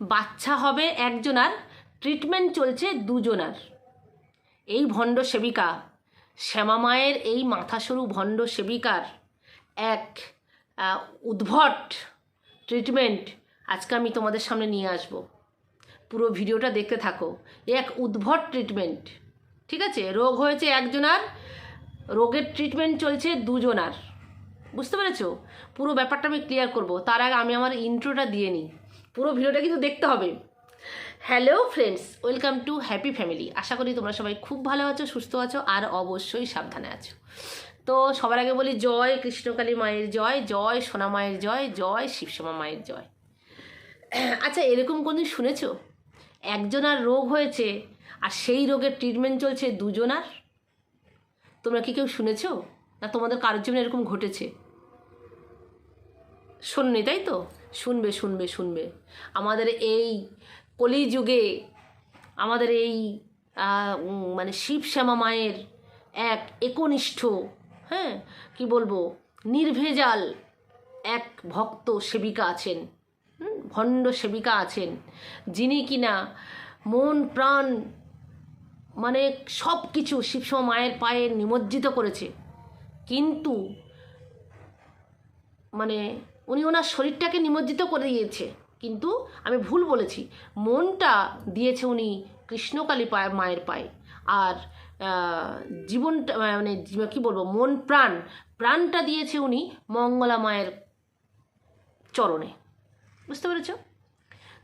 বাচ্চা হবে একজনার ট্রিটমেন্ট চলছে দুজনার এই ভণ্ড সেবিকা, শ্যামা মায়ের এই মাথা সরু ভণ্ড সেবিকার এক উদ্ভট ট্রিটমেন্ট আজকে আমি তোমাদের সামনে নিয়ে আসব। পুরো ভিডিওটা দেখতে থাকো। এক উদ্ভট ট্রিটমেন্ট ঠিক আছে? রোগ হয়েছে একজনার রোগের ট্রিটমেন্ট চলছে দুজনার বুঝতে পেরেছ? পুরো ব্যাপারটা আমি ক্লিয়ার করব। তার আগে আমি আমার ইন্ট্রোটা দিয়ে নিই। পুরো ভিডিওটা কিন্তু দেখতে হবে। Hello friends welcome to happy family আশা করি তোমরা সবাই খুব ভালো আছো, সুস্থ আছো, আর অবশ্যই সাবধানে আছো। তো সবার আগে বলি জয় কৃষ্ণকালী মায়ের জয় জয় সোনা মায়ের জয় জয় শিবসমা মায়ের জয়। আচ্ছা এরকম কোনদিন শুনেছো? একজনার রোগ হয়েছে, আর সেই রোগের ট্রিটমেন্ট চলছে দুজনার তোমরা কি কেউ শুনেছো? না তোমাদের কারোর জন্য এরকম ঘটেছে? শোননি, তাই তো? শুনবে শুনবে শুনবে। আমাদের এই কলিযুগে, আমাদের এই মানে শিব শ্যামা মায়ের এক একনিষ্ঠ হ্যাঁ কি বলব, নির্ভেজাল এক ভক্ত সেবিকা আছেন ভণ্ড সেবিকা আছেন, যিনি কিনা মন, প্রাণ মানে সব কিছু শিবশ্যামা মায়ের পায়ে নিমজ্জিত করেছে। কিন্তু মানে উনি ওনার শরীরটাকে নিমজ্জিত করে দিয়েছে। কিন্তু আমি ভুল বলেছি। মনটা দিয়েছে উনি কৃষ্ণকালী পায়, মায়ের পায়ে। আর জীবনটা মানে কি বলব, মন, প্রাণ, প্রাণটা দিয়েছে উনি মঙ্গলা মায়ের চরণে। বুঝতে পেরেছ?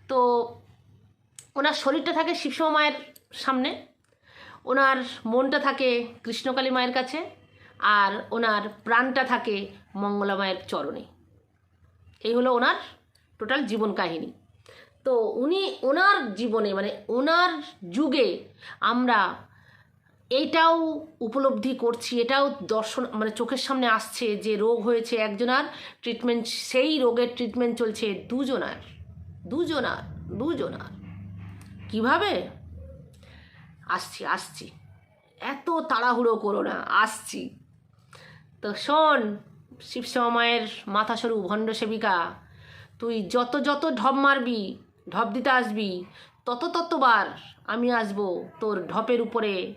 তো ওনার শরীরটা থাকে শিবশ্যামা মায়ের সামনে, ওনার মনটা থাকে কৃষ্ণকালী মায়ের কাছে, আর ওনার প্রাণটা থাকে মঙ্গলা মায়ের চরণে। এই হলো ওনার টোটাল জীবন কাহিনী। তো উনি ওনার জীবনে মানে ওনার যুগে আমরা এইটাও উপলব্ধি করছি, এটাও দর্শন মানে চোখের সামনে আসছে যে রোগ হয়েছে একজনার ট্রিটমেন্ট সেই রোগের ট্রিটমেন্ট চলছে দুজনার দুজনার দুজনার। কীভাবে? আসছি আসছি। এত তাড়াহুড়ো করো না, আসছি। তো শোন শিবশ্যামা মায়ের মাথা সরু ভণ্ড সেবিকা, তুই যত যত ঢপ মারবি, ঢপ দিতে আসবি, তত ততবার আমি আসব তোর ঢপের উপরে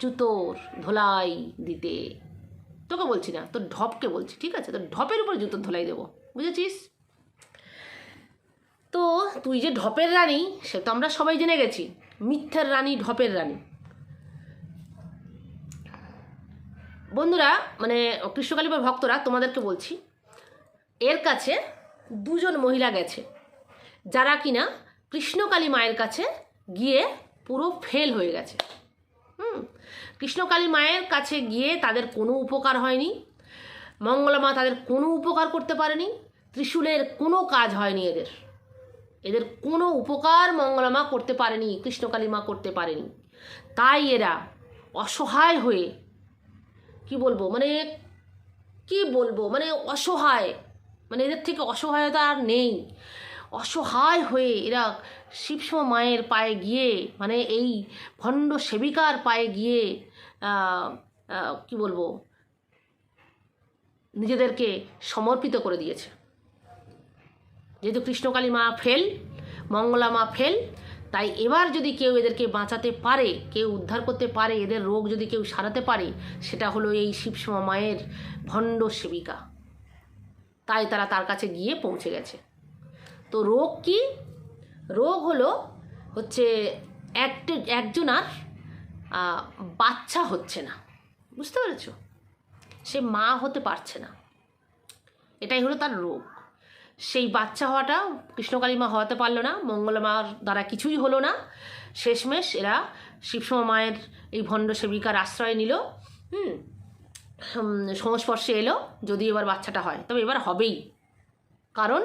জুতোর ধোলাই দিতে। তোকে বলছি না, তোর ঢপকে বলছি, ঠিক আছে? তোর ঢপের উপরে জুতোর ধোলাই দেবো, বুঝেছিস? তো তুই যে ঢপের রানী, সে তো আমরা সবাই জেনে গেছি, মিথ্যার রানী, ঢপের রানী। বন্ধুরা মানে কৃষ্ণকালী বা ভক্তরা, তোমাদেরকে বলছি, এর কাছে দুজন মহিলা গেছে, যারা কিনা কৃষ্ণকালী মায়ের কাছে গিয়ে পুরো ফেল হয়ে গেছে। হুম, কৃষ্ণকালী মায়ের কাছে গিয়ে তাদের কোনো উপকার হয়নি মঙ্গলা মা তাদের কোনো উপকার করতে পারেনি, ত্রিশূলের কোনো কাজ হয়নি এদের। এদের কোনো উপকার মঙ্গলা মা করতে পারেনি, কৃষ্ণকালী মা করতে পারেনি। তাই এরা অসহায় হয়ে বলব? মানে কি বলব? মানে অসহায়। মানে এদের থেকে অসহায়তা আর নেই। অসহায় হয়ে এরা শিবসমা মায়ের পায়ে গিয়ে মানে এই ভণ্ড সেবিকার পায়ে গিয়ে কি বলব? নিজেদেরকে সমর্পিত করে দিয়েছে। যেহেতু কৃষ্ণকালী মা ফেল, মঙ্গলা মা ফেল তাই এবার যদি কেউ এদেরকে বাঁচাতে পারে, কেউ উদ্ধার করতে পারে, এদের রোগ যদি কেউ সারাতে পারে, সেটা হলো এই শিবসমা মায়ের ভণ্ড সেবিকা। তাই তারা তার কাছে গিয়ে পৌঁছে গেছে। তো রোগ কি? রোগ হলো হচ্ছে একটা একজনার বাচ্চা হচ্ছে না। বুঝতে পেরেছ? সে মা হতে পারছে না। এটাই হলো তার রোগ। সেই বাচ্চা হওয়াটা কৃষ্ণকালী মা হওয়াতে পারল না, মঙ্গলা মার দ্বারা কিছুই হলো না। শেষমেশ এরা শিবসমা মায়ের এই ভণ্ড সেবিকার আশ্রয় নিল, হুম সংস্পর্শে এলো যদি এবার বাচ্চাটা হয়। তবে এবার হবেই, কারণ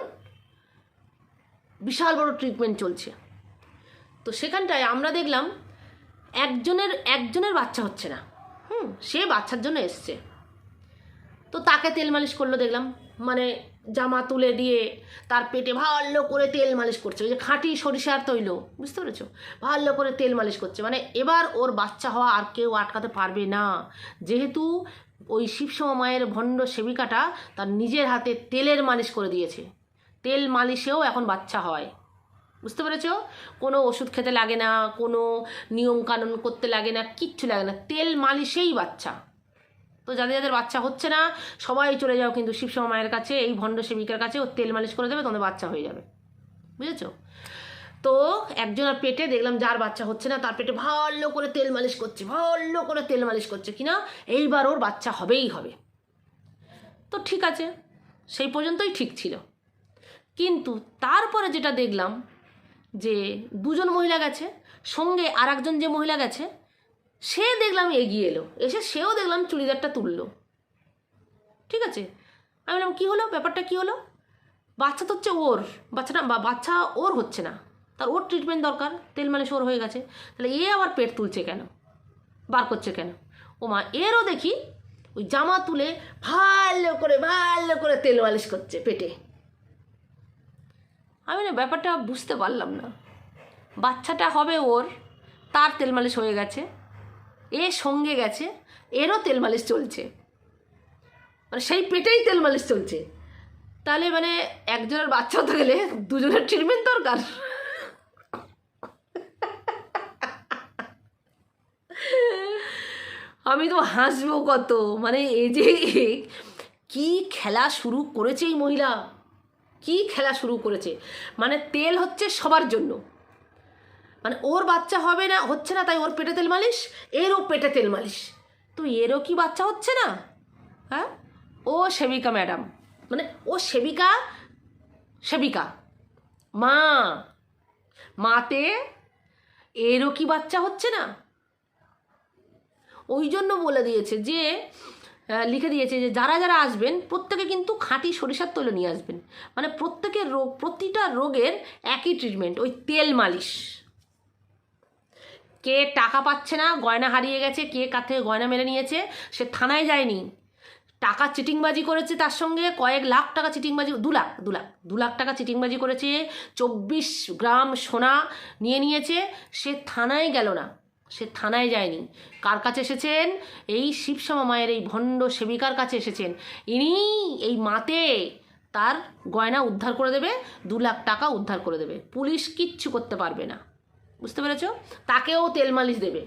বিশাল বড় ট্রিটমেন্ট চলছে। তো সেখানটায় আমরা দেখলাম একজনের একজনের বাচ্চা হচ্ছে না। হুম, সে বাচ্চার জন্য এসছে। তো তাকে তেল মালিশ করল দেখলাম। মানে জামা তুলে দিয়ে তার পেটে ভালো করে তেল মালিশ করছে। ওই যে খাঁটি সরিষার তৈল, বুঝতে পেরেছ? ভালো করে তেল মালিশ করছে। মানে এবার ওর বাচ্চা হওয়া আর কেউ আটকাতে পারবে না। যেহেতু ওই শিবসমা মায়ের ভণ্ড সেবিকাটা তার নিজের হাতে তেলের মালিশ করে দিয়েছে। তেল মালিশেও এখন বাচ্চা হয়। বুঝতে পেরেছ? কোনো ওষুধ খেতে লাগে না, কোনো নিয়মকানুন করতে লাগে না, কিচ্ছু লাগে না। তেল মালিশেই বাচ্চা। তো যাদের যাদের বাচ্চা হচ্ছে না, সবাই চলে যাও কিন্তু শিবসমা মায়ের কাছে, এই ভণ্ড সেবিকার কাছে, ও তেল মালিশ করে দেবে, তোমাদের বাচ্চা হয়ে যাবে। বুঝেছ? তো একজনের পেটে দেখলাম যার বাচ্চা হচ্ছে না, তার পেটে ভালো করে তেল মালিশ করছে, ভালো করে তেল মালিশ করছে কিনা, এইবার ওর বাচ্চা হবেই হবে। তো ঠিক আছে, সেই পর্যন্তই ঠিক ছিল। কিন্তু তারপরে যেটা দেখলাম যে দুজন মহিলা গেছে, সঙ্গে আর যে মহিলা গেছে সে দেখলাম এগিয়ে এলো। এসে সেও দেখলাম চুড়িদারটা তুললো। ঠিক আছে? আমি বললাম, কী হলো? ব্যাপারটা কী হলো? বাচ্চা তো হচ্ছে ওর। বাচ্চাটা বাচ্চা ওর হচ্ছে না। তার ওর ট্রিটমেন্ট দরকার। তেল মালিশ ওর হয়ে গেছে। তাহলে এ আবার পেট তুলছে কেন? বার করছে কেন? ও মা, এরও দেখি ওই জামা তুলে ভালো করে ভালো করে তেল মালিশ করছে পেটে। আমি না ব্যাপারটা বুঝতে পারলাম না। বাচ্চাটা হবে ওর, তার তেল মালিশ হয়ে গেছে। এ সঙ্গে গেছে, এরও তেল মালিশ চলছে। মানে সেই পেটেই তেল মালিশ চলছে। তাহলে মানে একজনের বাচ্চা হতে গেলে দুজনের ট্রিটমেন্ট দরকার। আমি তো হাসবো কত মানে এই যে কি খেলা শুরু করেছে এই মহিলা? কি খেলা শুরু করেছে? মানে তেল হচ্ছে সবার জন্য। মানে ওর বাচ্চা হবে না, হচ্ছে না, তাই ওর পেটে তেল মালিশ? এরও পেটে তেল মালিশ। তো এরও কি বাচ্চা হচ্ছে না? হ্যাঁ? ও সেবিকা, ম্যাডাম। মানে ও সেবিকা সেবিকা। মা, মাতে এরও কি বাচ্চা হচ্ছে না? ওই জন্য বলে দিয়েছে যে লিখে দিয়েছে যে, যারা যারা আসবেন, প্রত্যেকে কিন্তু খাঁটি সরিষার তৈল নিয়ে আসবেন। মানে প্রত্যেকের রোগ, প্রতিটা রোগের একই ট্রিটমেন্ট ওই তেল মালিশ। কে টাকা পাচ্ছে না, গয়না হারিয়ে গেছে, কে কার থেকে গয়না মেরে নিয়েছে, সে থানায় যায়নি। টাকা চিটিংবাজি করেছে তার সঙ্গে, কয়েক লাখ টাকা চিটিংবাজি, দু লাখ দু লাখ দু লাখ টাকা চিটিংবাজি করেছে, চব্বিশ গ্রাম সোনা নিয়ে নিয়েছে, সে থানায় গেল না, সে থানায় যায়নি। কার কাছে এসেছেন? এই শিবশ্যামা মায়ের, এই ভণ্ড সেবিকার কাছে এসেছেন। ইনি এই মাতে তার গয়না উদ্ধার করে দেবে, দু লাখ টাকা উদ্ধার করে দেবে। পুলিশ কিচ্ছু করতে পারবে না। বুঝতে পেরেছ? তাকেও তেল মালিশ দেবে।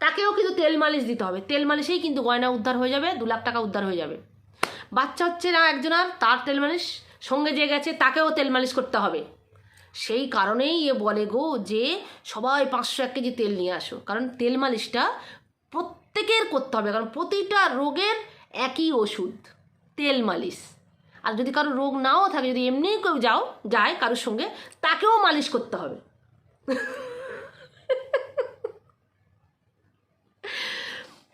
তাকেও কিন্তু তেল মালিশ দিতে হবে। তেল মালিশেই কিন্তু গয়না উদ্ধার হয়ে যাবে, দু লাখ টাকা উদ্ধার হয়ে যাবে। বাচ্চা হচ্ছে না একজন আর, তার তেল মালিশ সঙ্গে যে গেছে, তাকেও তেল মালিশ করতে হবে। সেই কারণেই এ বলে গো যে, সবাই পাঁচশো এক কেজি তেল নিয়ে আসো। কারণ তেল মালিশটা প্রত্যেকের করতে হবে। কারণ প্রতিটা রোগের একই ওষুধ, তেল মালিশ। আর যদি কারও রোগ নাও থাকে, যদি এমনিই কেউ যাও, যায় কারোর সঙ্গে, তাকেও মালিশ করতে হবে।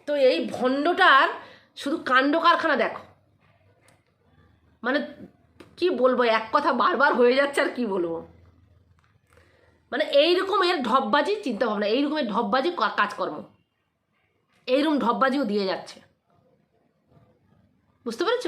তো এই ভণ্ডটার শুধু কাণ্ড কারখানা দেখো। মানে কি বলব, এক কথা বারবার হয়ে যাচ্ছে আর কি বলব। মানে এই রকমের ঢপবাজি চিন্তা ভাবনা এই রকমের ঢপবাজি কাজকর্ম। এইরকম ঢপবাজিও দিয়ে যাচ্ছে। বুঝতে পেরেছ?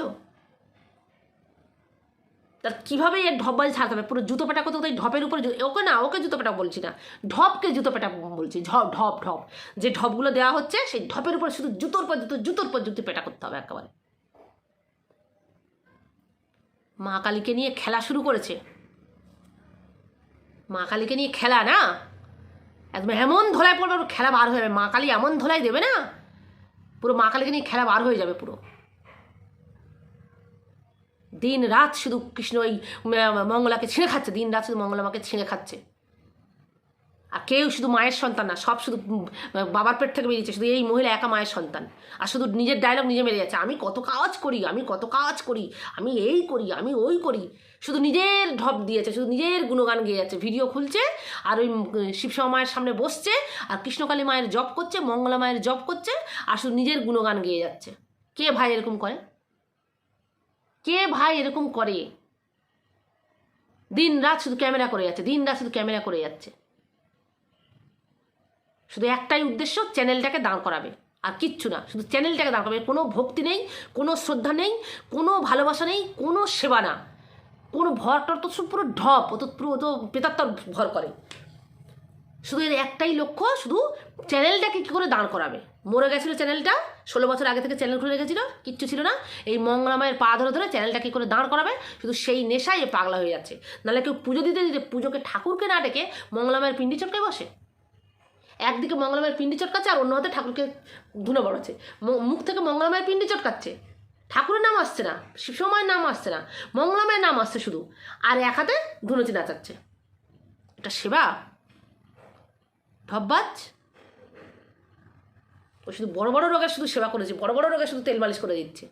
তার কীভাবে এর ঢপবাজি ছাড়তে হবে? পুরো জুতো পেটা করতে ঢপের উপরে ওকে না, ওকে জুতো পেটা বলছি না। ঢপকে জুতো পেটা বলছি ঢপ ঢপ ঢপ। যে ঢপগুলো দেওয়া হচ্ছে, সেই ঢপের উপরে শুধু জুতোর পর জুতো, জুতোর পর জুতো পেটা করতে হবে একেবারে। মা কালীকে নিয়ে খেলা শুরু করেছে। মা কালীকে নিয়ে খেলা না? একদম এমন ধোলায় পড়বে খেলা বার হয়ে যাবে। মা কালী এমন ধোলাই দেবে না? পুরো মা কালীকে নিয়ে খেলা বার হয়ে যাবে পুরো। দিন রাত শুধু কৃষ্ণ ওই মঙ্গলাকে ছিঁড়ে খাচ্ছে দিন রাত শুধু মঙ্গলা মাকে ছিঁড়ে খাচ্ছে। আর কেউ শুধু মায়ের সন্তান না, সব শুধু বাবার পেট থেকে বেরিয়েছে, শুধু এই মহিলা একা মায়ের সন্তান। আর শুধু নিজের ডায়লগ নিজে মেরে যাচ্ছে, আমি কত কাজ করি, আমি কত কাজ করি, আমি এই করি, আমি ওই করি। শুধু নিজের ঢপ দিয়েছে, শুধু নিজের গুণগান গেয়ে যাচ্ছে ভিডিও খুলছে, আর ওই শিবশ্যামা মায়ের সামনে বসছে, আর কৃষ্ণকালী মায়ের জব করছে, মঙ্গলা মায়ের জব করছে, আর শুধু নিজের গুণগান গেয়ে যাচ্ছে। কে ভাই এরকম করে? কে ভাই এরকম করে? দিন রাত শুধু ক্যামেরা করে যাচ্ছে দিন রাত শুধু ক্যামেরা করে যাচ্ছে। শুধু একটাই উদ্দেশ্য, চ্যানেলটাকে দাঁড় করাবে। আর কিচ্ছু না, শুধু চ্যানেলটাকে দাঁড় করাবে। কোনো ভক্তি নেই, কোনো শ্রদ্ধা নেই, কোনো ভালোবাসা নেই, কোনো সেবা না। কোনো ভর টর তো পুরো ঢপ, ও তো পুরো তো পেতাত্তর ভর করে। শুধু এর একটাই লক্ষ্য, শুধু চ্যানেলটাকে কী করে দাঁড় করাবে? মরে গেছিল চ্যানেলটা, ষোলো বছর আগে থেকে চ্যানেল খুলে রেখেছিল, কিচ্ছু ছিল না। এই মঙ্গলামায়ের পা ধরে ধরে চ্যানেলটা কী করে দাঁড় করাবে? শুধু সেই নেশায় পাগলা হয়ে যাচ্ছে। নাহলে কেউ পুজো দিতে দিতে পুজোকে ঠাকুরকে না ডেকে মঙ্গলামায়ের পিন্ডি চটকায় বসে। একদিকে মঙ্গলামায়ের পিন্ডি চটকাচ্ছে আর অন্য হাতে ঠাকুরকে ধুনো বড়াচ্ছে। মুখ থেকে মঙ্গলামায়ের পিন্ডি চটকাচ্ছে। ঠাকুরের নাম আসছে না, শিবসময়ের নাম আসছে না, মঙ্গলামায়ের নাম আসছে শুধু। আর এক হাতে ধুনুচি নাচাচ্ছে এটা সেবা? ভাববাজ ও শুধু বড় বড় রোগের শুধু সেবা করেছে, বড় বড় রোগের শুধু তেল মালিশ করে দিচ্ছে।